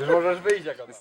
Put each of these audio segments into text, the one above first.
Już możesz wyjść jak ona.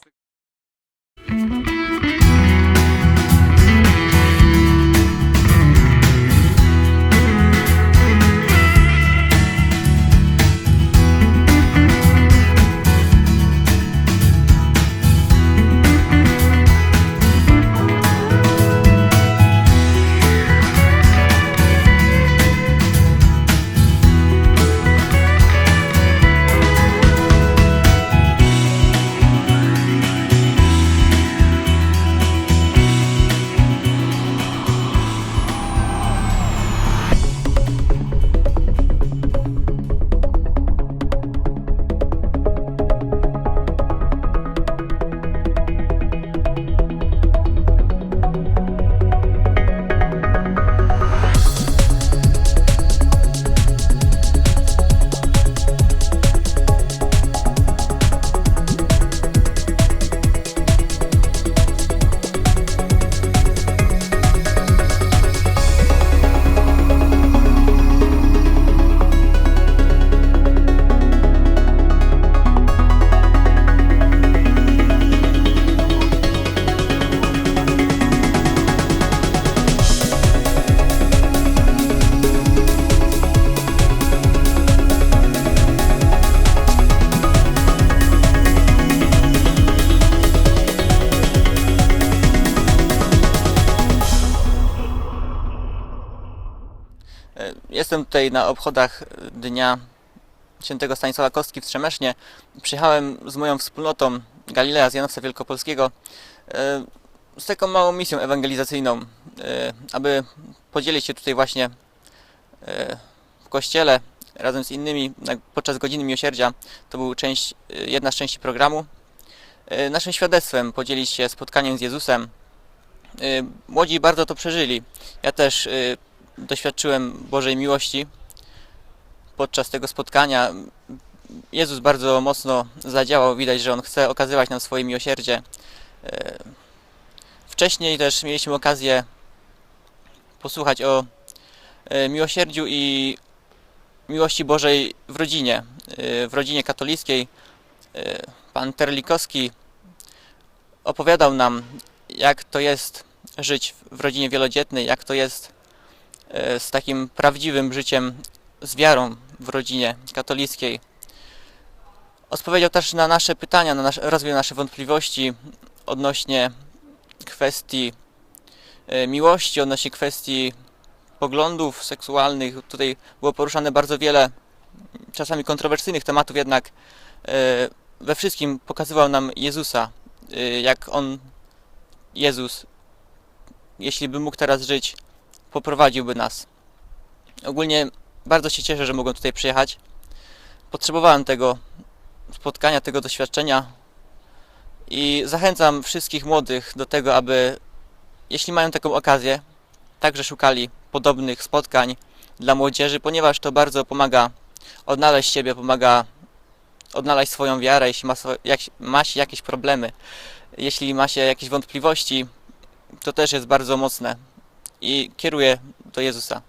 Jestem tutaj na obchodach Dnia Świętego Stanisława Kostki w Trzemesznie. Przyjechałem z moją wspólnotą Galilea z Janowca Wielkopolskiego e, z taką małą misją ewangelizacyjną, e, aby podzielić się tutaj właśnie e, w kościele razem z innymi podczas godziny miłosierdzia. To był część, jedna z części programu. Naszym świadectwem podzielić się spotkaniem z Jezusem. Młodzi bardzo to przeżyli. Ja też doświadczyłem Bożej miłości podczas tego spotkania. Jezus bardzo mocno zadziałał, widać, że On chce okazywać nam swoje miłosierdzie. E, Wcześniej też mieliśmy okazję posłuchać o e, miłosierdziu i miłości Bożej w rodzinie, e, w rodzinie katolickiej. Pan Terlikowski opowiadał nam, jak to jest żyć w rodzinie wielodzietnej, jak to jest z takim prawdziwym życiem, z wiarą w rodzinie katolickiej. Odpowiedział też na nasze pytania, na nasz, rozwiał nasze wątpliwości odnośnie kwestii e, miłości, odnośnie kwestii poglądów seksualnych. Tutaj było poruszane bardzo wiele czasami kontrowersyjnych tematów, jednak e, we wszystkim pokazywał nam Jezusa, e, jak On, Jezus, jeśli by mógł teraz żyć, poprowadziłby nas. Ogólnie bardzo się cieszę, że mogłem tutaj przyjechać. Potrzebowałem tego spotkania, tego doświadczenia i zachęcam wszystkich młodych do tego, aby jeśli mają taką okazję, także szukali podobnych spotkań dla młodzieży, ponieważ to bardzo pomaga odnaleźć siebie, pomaga odnaleźć swoją wiarę, jeśli ma, jak, ma się jakieś problemy, jeśli ma się jakieś wątpliwości, to też jest bardzo mocne i kieruje do Jezusa.